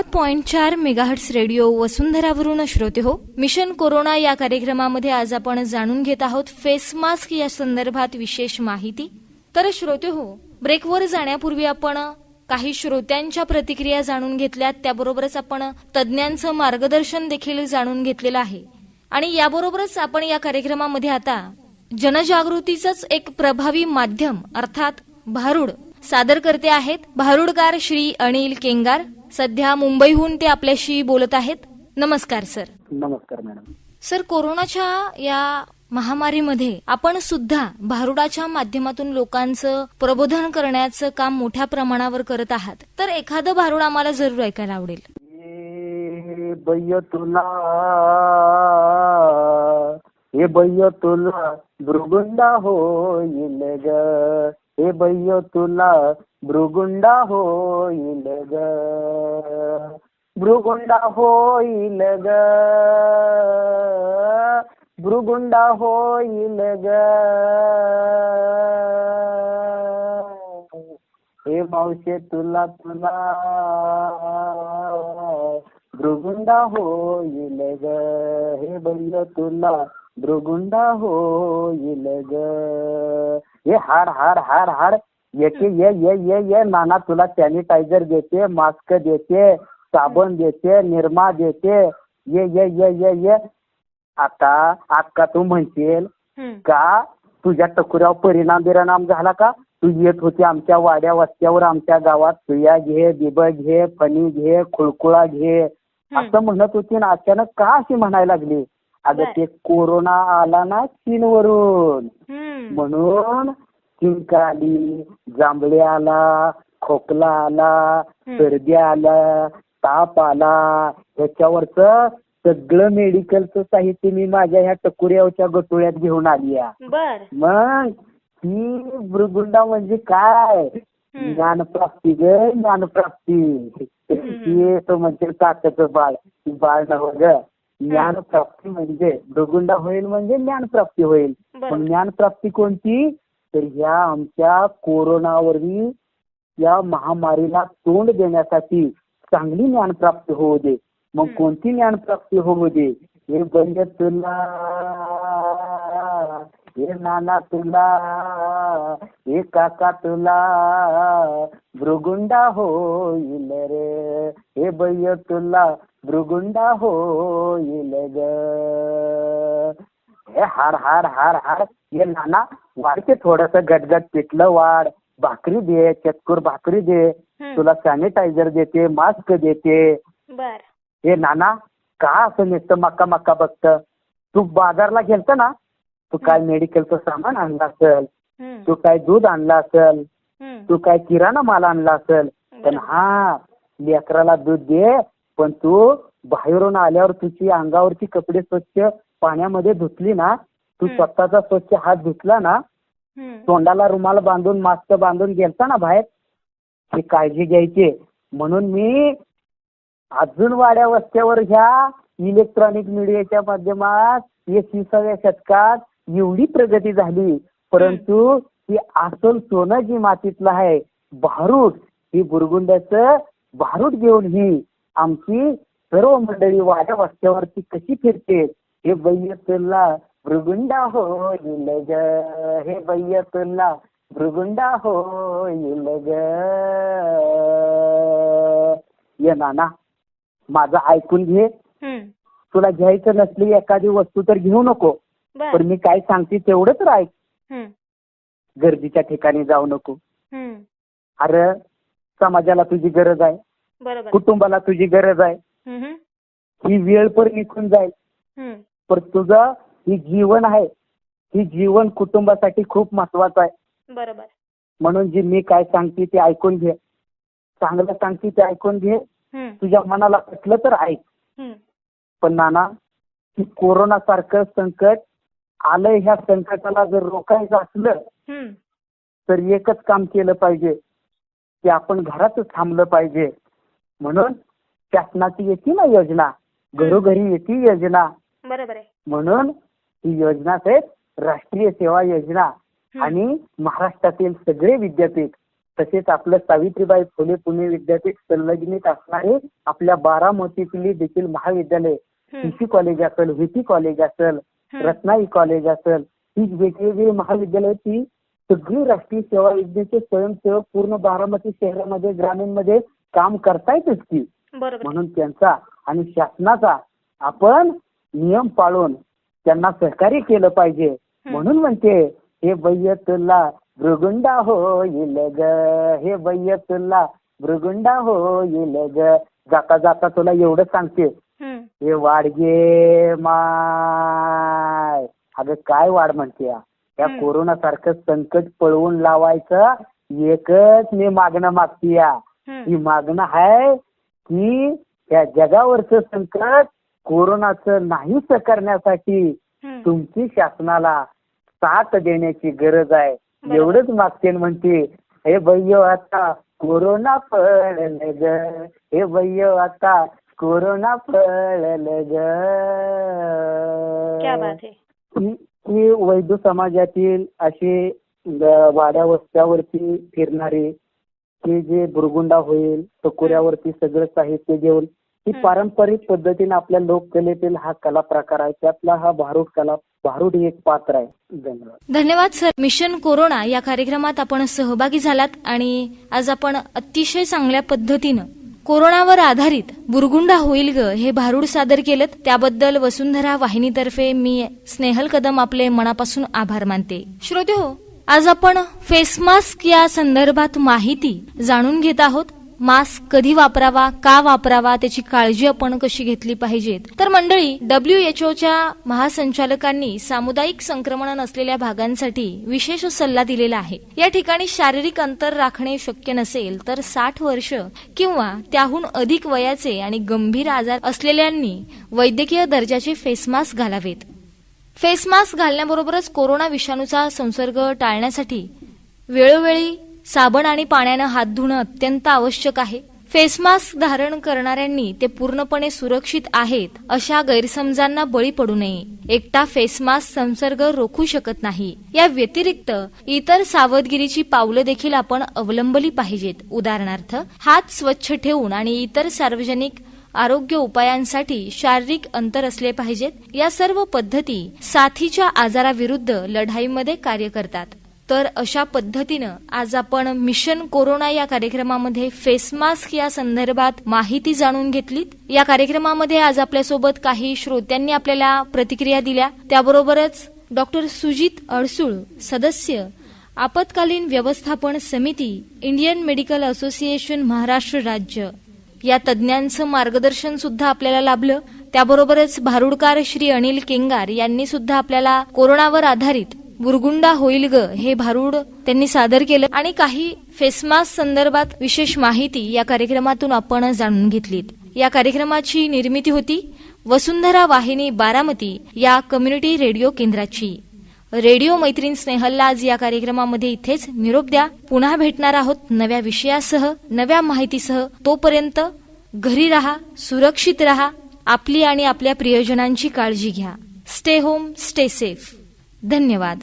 नव्वद पॉइंट चार megahertz radio वसुंधरावरून श्रोते हो. मिशन कोरोना या कार्यक्रमामध्ये आज आपण जाणून घेत आहोत फेस मास्क या संदर्भात विशेष माहिती. तर श्रोते हो ब्रेकवर जाण्यापूर्वी आपण काही श्रोत्यांच्या प्रतिक्रिया जाणून घेतल्यात. त्याबरोबरच आपण तज्ज्ञांचं मार्गदर्शन देखील जाणून घेतलेलं आहे. आणि याबरोबरच आपण या कार्यक्रमामध्ये आता जनजागृतीचंच एक प्रभावी माध्यम अर्थात भारूड सादर करते आहेत. भारुडकार श्री अनिल केंगार. सध्या मुंबईहून ते आपल्याशी बोलत आहेत. नमस्कार सर. नमस्कार मॅडम. सर कोरोनाच्या या महामारीमध्ये आपण सुद्धा भारुडाच्या माध्यमातून लोकांचं प्रबोधन करण्याचं काम मोठ्या प्रमाणावर करत आहात. तर एखादं भारुड आम्हाला जरूर ऐकायला आवडेल. ए बैय तुला हे बैय तुला भृगुंडा होईल ग. हे बैय तुला भृगुंडा होईल ग भृगुंडा होईल ग भृगुंडा होईल ग हे मावशे तुला तुला भृगुंडा होईल ग हे बैल तुला भृगुंडा होईल ग हे हाड हाड हाड हाड येते ये ये ये ये. नाना तुला सॅनिटायझर देते मास्क देते साबण देते निरमा देते. ये ये ये ये ये. आता आता तू म्हणशील का तुझ्या टकुऱ्यावर परिणाम बिराणाम झाला का? तू येत होती आमच्या वाड्या वस्त्यावर आमच्या गावात. सुया घे बिब घे फणी घे खुळकुळा घे. असं म्हणत होती ना अचानक का अशी म्हणायला लागली? अगं. ते कोरोना आला ना चीनवरून. म्हणून चिंका आली जांभळे आला खोकला आला सर्दी आला ताप आला ह्याच्यावरच सगळं मेडिकलचं साहित्य मी माझ्या ह्या टकुऱ्यावरच्या गटोळ्यात घेऊन आली बर. मग ही भृगुंडा म्हणजे काय? ज्ञानप्राप्ती ग ज्ञानप्राप्ती. हे तो म्हणजे ताकदचं बाळ बाळ नव्ह ग. ज्ञानप्राप्ती म्हणजे भृगुंडा होईल म्हणजे ज्ञानप्राप्ती होईल. पण ज्ञानप्राप्ती कोणती? तर ह्या आमच्या कोरोनावरील या महामारीला तोंड देण्यासाठी चांगली ज्ञानप्राप्ती होऊ दे. मग कोणती ज्ञानप्राप्ती होऊ दे? हे बंद तुला हे नाना तुला हे काका तुला भृगुंडा होईल रे. हे बैय तुला भृगुंडा होईल ग. हे हाड हाड हाड हाड हे नाना वाढते थोडस गटगट पिठलं वाढ भाकरी दे चतकूर भाकरी दे तुला सॅनिटायझर देते मास्क देते. हे नाना का असं नुसतं मक्का मक्का बघत? तू बाजारला गेलत ना? तू काय मेडिकलचं सामान आणलं असेल? तू काय दूध आणलं असेल? तू काय किराणा माल आणला असेल? पण हा लेकराला दूध दे पण तू बाहेरून आल्यावर तुझी अंगावरची कपडे स्वच्छ पाण्यामध्ये धुतली ना तू. स्वतःचा स्वच्छ हात धुतला ना तोंडाला रुमाल बांधून मास्क बांधून गेलता ना बाहेर? ही काळजी घ्यायची. म्हणून मी अजून वाड्या वस्त्यावर ह्या इलेक्ट्रॉनिक मीडियाच्या माध्यमात एकविसाव्या शतकात एवढी प्रगती झाली. परंतु ही अस्सल सोनं जी मातीतलं आहे भारूड ही बुरगुंड्याचं भारूड घेऊन ही आमची सर्व मंडळी वाड्या वस्त्यावरती कशी फिरते हे बैय तुला भृगुंडा होईल ग हे बैय तुला भृगुंडा होईल ग ये नाना माझं ऐकून घे तुला घ्यायचं नसली एखादी वस्तू तर घेऊ नको पण मी काय सांगते तेवढं तर ऐक गर्दीच्या ठिकाणी जाऊ नको. अरे समाजाला तुझी गरज आहे कुटुंबाला तुझी गरज आहे ही वेळ पण निघून जाईल. पण तुझं ही जीवन आहे. ही जीवन कुटुंबासाठी खूप महत्वाचं आहे. बरोबर. म्हणून जी मी काय सांगते ते ऐकून घे. चांगलं सांगते ते ऐकून घे. हम्म, तुझ्या मनाला पटलं तर ऐक हम्म. पण नाना की कोरोना सारखं संकट आलंय ह्या संकटाला जर रोखायचं असलं हम्म. तर एकच काम केलं पाहिजे. की आपण घरातच थांबलं पाहिजे. म्हणून शासनाची येते ना योजना. घरोघरी येते योजना. बरोबर आहे. म्हणून ही योजना आहेत राष्ट्रीय सेवा योजना. आणि महाराष्ट्रातील सगळे विद्यापीठ तसेच आपलं सावित्रीबाई फुले पुणे विद्यापीठ संलग्नित असणारे आपल्या बारामतीतली देखील महाविद्यालय पीसी कॉलेज असेल व्हीपी कॉलेज असेल रत्नाई कॉलेज असेल ही वेगवेगळी महाविद्यालय ती सगळी राष्ट्रीय सेवा योजनेचे स्वयंसेवक पूर्ण बारामती शहरामध्ये ग्रामीणमध्ये काम करतायतच की म्हणून त्यांचा आणि शासनाचा आपण नियम पाळून त्यांना सहकार्य केलं पाहिजे. म्हणून म्हणते हे बय्यतुल्ला भृगुंडा होईल ग. हे बय्यतुल्ला भृगुंडा होईल ग. जाता जाता तुला एवढं सांगते. हे. वाडगे माय. अगं काय वाढ म्हणते या. कोरोना सारखं संकट पळवून लावायचं एकच मी मागणं मागते या हम्म. ही मागणं आहे की या जगावरचं संकट कोरोनाचं नाहीस करण्यासाठी. तुमची शासनाला साथ देण्याची गरज आहे. एवढंच मागते न म्हणते हे भैयो आता कोरोना पळल ग. हे भैयो आता कोरोना पळल ग. क्या बात है. वैद्य समाजातील असे ग- वाड्या वस्त्यावरती फिरणारे की जे बुरगुंडा होईल टकोऱ्यावरती सगळं साहित्य घेऊन ही. पारंपरिक पद्धतीने आपल्या लोककलेतील हा कला प्रकार आहे. त्यातला हा भारूड कला भारूड ही एक पात्र आहे. धन्यवाद. धन्यवाद सर. मिशन कोरोना या कार्यक्रमात आपण सहभागी झालात आणि आज आपण अतिशय चांगल्या पद्धतीनं कोरोनावर आधारित बुरगुंडा होईल ग हे भारूड सादर केलं त्याबद्दल वसुंधरा वाहिनीतर्फे मी स्नेहल कदम आपले मनापासून आभार मानते. श्रोते हो आज आपण फेस मास्क या संदर्भात माहिती जाणून घेत आहोत. मास्क कधी वापरावा का वापरावा त्याची काळजी आपण कशी घेतली पाहिजेत? तर मंडळी डब्ल्यू एच ओच्या महासंचालकांनी सामुदायिक संक्रमण नसलेल्या भागांसाठी विशेष सल्ला दिलेला आहे. या ठिकाणी शारीरिक अंतर राखणे शक्य नसेल तर साठ वर्ष किंवा त्याहून अधिक वयाचे आणि गंभीर आजार असलेल्यांनी वैद्यकीय दर्जाचे फेस मास्क घालावेत. फेस मास्क घालण्याबरोबरच कोरोना विषाणूचा संसर्ग टाळण्यासाठी वेळोवेळी साबण आणि पाण्यानं हात धुणं अत्यंत आवश्यक आहे. फेस मास्क धारण करणाऱ्यांनी ते पूर्णपणे सुरक्षित आहेत अशा गैरसमजांना बळी पडू नये. एकटा फेस मास्क संसर्ग रोखू शकत नाही. या व्यतिरिक्त इतर सावधगिरीची पावलं देखील आपण अवलंबली पाहिजेत. उदाहरणार्थ हात स्वच्छ ठेवून आणि इतर सार्वजनिक आरोग्य उपायांसाठी शारीरिक अंतर असले पाहिजेत. या सर्व पद्धती साथीच्या आजाराविरुद्ध लढाईमध्ये कार्य करतात. तर अशा पद्धतीनं आज आपण मिशन कोरोना या कार्यक्रमामध्ये फेस मास्क या संदर्भात माहिती जाणून घेतली या कार्यक्रमामध्ये आज आपल्यासोबत काही श्रोत्यांनी आपल्याला प्रतिक्रिया दिल्या. त्याबरोबरच डॉक्टर सुजित अडसूळ सदस्य आपत्कालीन व्यवस्थापन समिती इंडियन मेडिकल असोसिएशन महाराष्ट्र राज्य. या तज्ज्ञांचं मार्गदर्शन सुद्धा आपल्याला लाभलं. त्याबरोबरच भारुडकार श्री अनिल केंगार यांनी सुद्धा आपल्याला कोरोनावर आधारित बुरगुंडा होईल ग हे भारूड त्यांनी सादर केलं. आणि काही फेसमास्क संदर्भात विशेष माहिती या कार्यक्रमातून आपण जाणून घेतलीत. या कार्यक्रमाची निर्मिती होती वसुंधरा वाहिनी बारामती या कम्युनिटी रेडिओ केंद्राची. रेडिओ मैत्रीण स्नेहलला आज या कार्यक्रमामध्ये इथेच निरोप द्या. पुन्हा भेटणार आहोत नव्या विषयासह नव्या माहितीसह. तोपर्यंत घरी राहा सुरक्षित राहा आपली आणि आपल्या प्रियजनांची काळजी घ्या. Stay home stay safe. धन्यवाद.